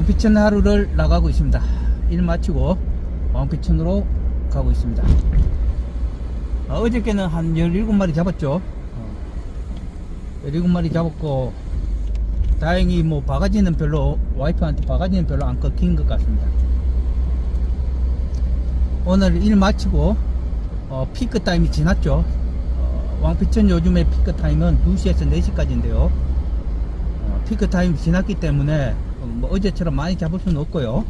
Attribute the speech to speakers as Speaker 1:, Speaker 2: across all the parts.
Speaker 1: 왕피천 하루를 나가고 있습니다. 일 마치고 왕피천으로 가고 있습니다. 어, 어저께는 한 17마리 잡았죠. 어, 17마리 잡았고, 다행히 뭐 바가지는 별로, 와이프한테 바가지는 별로 안 꺾인 것 같습니다. 오늘 일 마치고, 어, 피크 타임이 지났죠. 어, 왕피천 요즘에 피크 타임은 2시에서 4시까지인데요. 어, 피크 타임이 지났기 때문에 어, 뭐 어제처럼 많이 잡을 수는 없고요.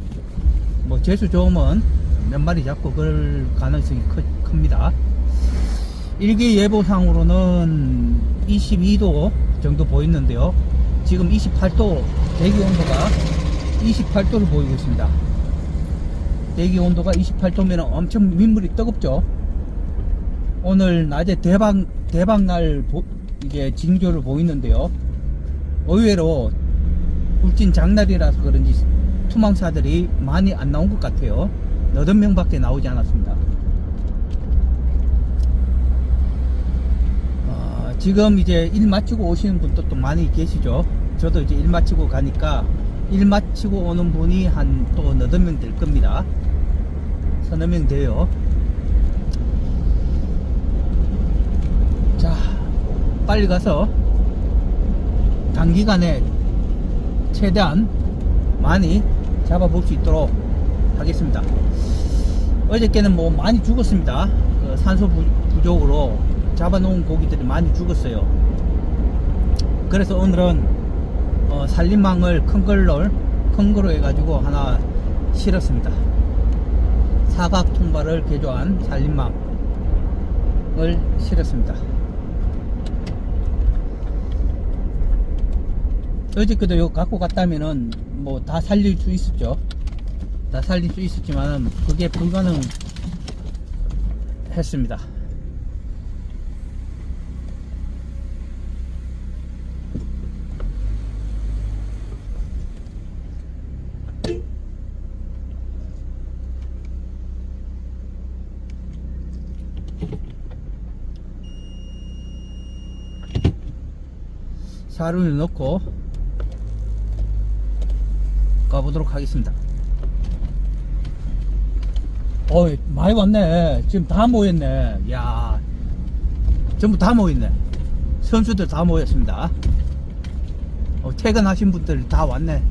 Speaker 1: 뭐 재수 좋으면 몇 마리 잡고 그럴 가능성이 크, 큽니다. 일기 예보상으로는 22도 정도 보이는데요. 지금 28도 대기 온도가 28도를 보이고 있습니다. 대기 온도가 28도면 엄청 민물이 뜨겁죠. 오늘 낮에 대박 대박 날 보- 이게 징조를 보이는데요. 의외로 울진 장날이라서 그런지 투망사들이 많이 안 나온 것 같아요. 너덟 명 밖에 나오지 않았습니다. 아, 지금 이제 일 마치고 오시는 분도 또 많이 계시죠. 저도 이제 일 마치고 가니까 일 마치고 오는 분이 한또 너덟 명 될 겁니다. 서너 명 돼요. 자, 빨리 가서 단기간에 최대한 많이 잡아볼 수 있도록 하겠습니다. 어저께는 뭐 많이 죽었습니다. 그 산소 부, 부족으로 잡아놓은 고기들이 많이 죽었어요. 그래서 오늘은 어, 살림망을 큰 걸로 큰 거로 해가지고 하나 실었습니다. 사각 통발을 개조한 살림망을 실었습니다. 어저께도 이거 갖고 갔다면은 뭐 다 살릴 수 있었죠. 다 살릴 수 있었지만 그게 불가능 했습니다. 사료를 넣고 가보도록 하겠습니다. 어, 많이 왔네. 지금 다 모였네. 야, 전부 다 모였네. 선수들 다 모였습니다. 어, 퇴근하신 분들 다 왔네.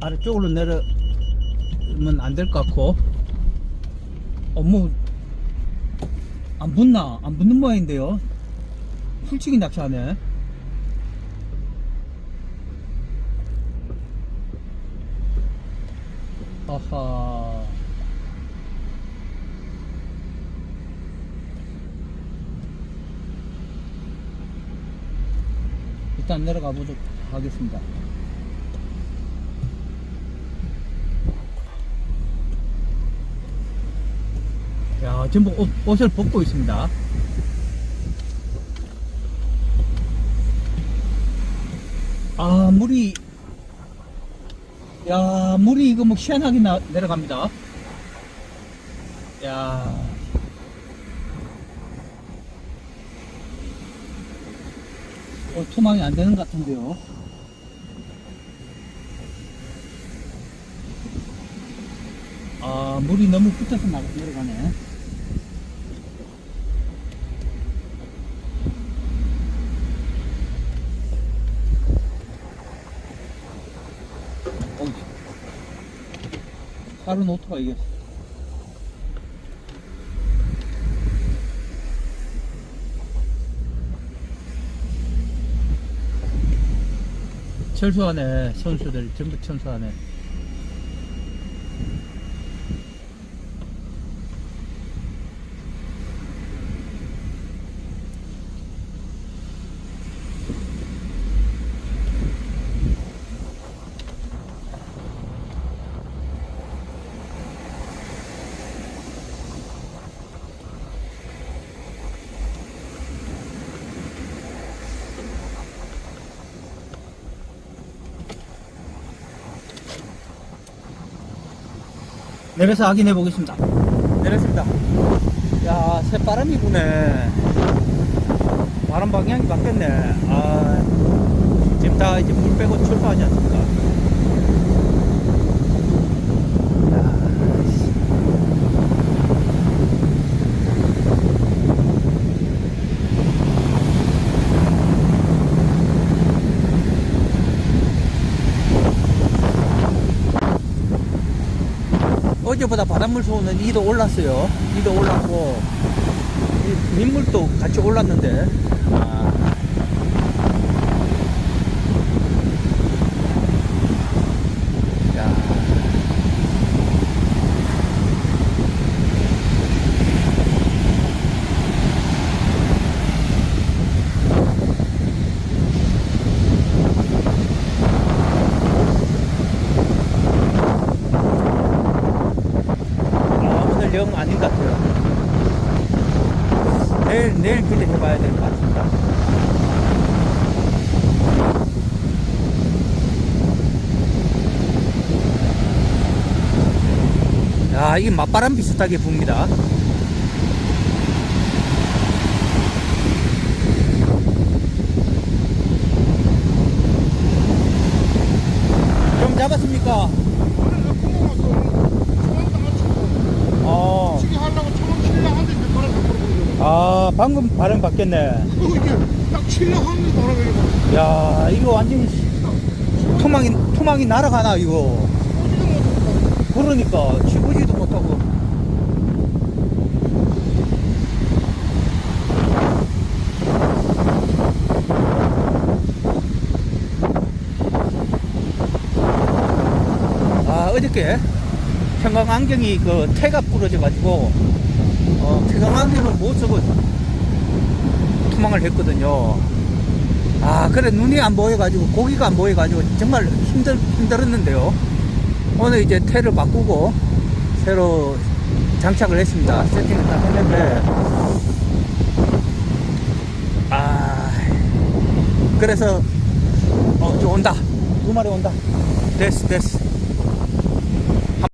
Speaker 1: 아래쪽으로 내려 면 안 될 것 같고 어, 뭐, 안 붙나? 안 붙는 모양인데요. 풀치기 낚시하네. 아하. 일단 내려가 보도록 하겠습니다. 야, 전부 옷, 옷을 벗고 있습니다. 아, 물이, 야, 물이 이거 뭐 희한하게 나, 내려갑니다. 야. 어, 투망이 안 되는 것 같은데요. 아, 물이 너무 붙어서 나, 내려가네. 다른 오토가 이겼어. 철수하네, 선수들 전부 철수하네. 내려서 확인해 보겠습니다. 내렸습니다. 야, 새바람이 부네. 바람 방향이 바뀌었네. 아, 지금 다 이제 물 빼고 출발하지 않습니까? 어제보다 바닷물 수온은 2도 올랐어요. 2도 올랐고, 이 민물도 같이 올랐는데, 아. 야. 아, 오늘 영 아닌 것 같아요. 내일, 내일 기대해 봐야 될 것 같습니다. 야, 이게 맞바람 비슷하게 붑니다. 좀 잡았습니까? 어.
Speaker 2: 치기 하려고 처음 칠려 하는데 몇 바람 바꾸고 그러고
Speaker 1: 아, 방금 발음 바뀌었네.
Speaker 2: 이거 이게 딱 칠려 하는데 이거
Speaker 1: 야, 이거 완전히 토막이, 토막이 날아가나, 이거.
Speaker 2: 못하고
Speaker 1: 그러니까, 지구지도 못하고. 아, 어저께 평강 안경이 그 태가 부러져가지고, 어, 태강 안경을 못 쓰고 투망을 했거든요. 아, 그래, 눈이 안 보여가지고, 고기가 안 보여가지고, 정말 힘들, 힘들었는데요. 오늘 이제 태를 바꾸고, 새로 장착을 했습니다. 세팅을 다 했는데, 아, 그래서, 어, 저 온다. 두 마리 온다. 됐어, 됐어. 한-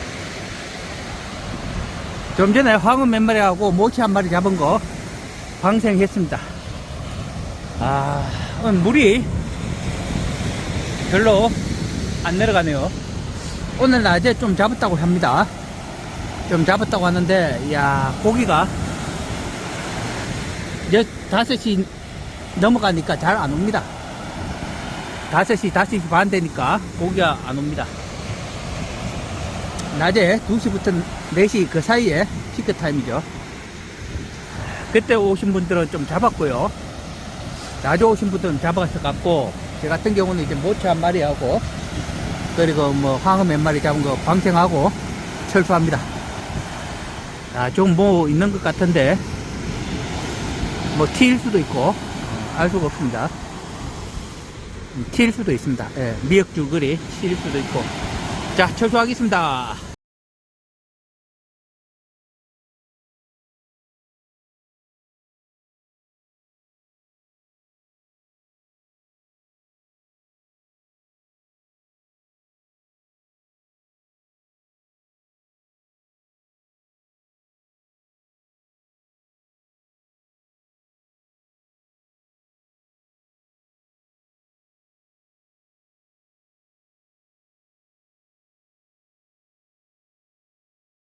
Speaker 1: 좀 전에 황은 몇 마리 하고, 모치 한 마리 잡은 거, 방생했습니다. 아, 오늘 물이 별로 안 내려가네요. 오늘 낮에 좀 잡았다고 합니다. 좀 잡았다고 하는데, 야 고기가 이제 5시 넘어가니까 잘 안 옵니다. 5시, 5시 반 되니까 고기가 안 옵니다. 낮에 2시부터 4시 그 사이에 피크 타임이죠. 그때 오신 분들은 좀 잡았고요. 낮에 오신 분들은 잡아서 갖고, 제 같은 경우는 이제 모치 한 마리 하고, 그리고 뭐 황어 몇 마리 잡은 거 방생하고 철수합니다. 아, 좀 뭐 있는 것 같은데, 뭐 T일 수도 있고, 어, 알 수가 없습니다. 음, T일 수도 있습니다. 예, 미역줄거리 T일 수도 있고. 자, 철수하겠습니다.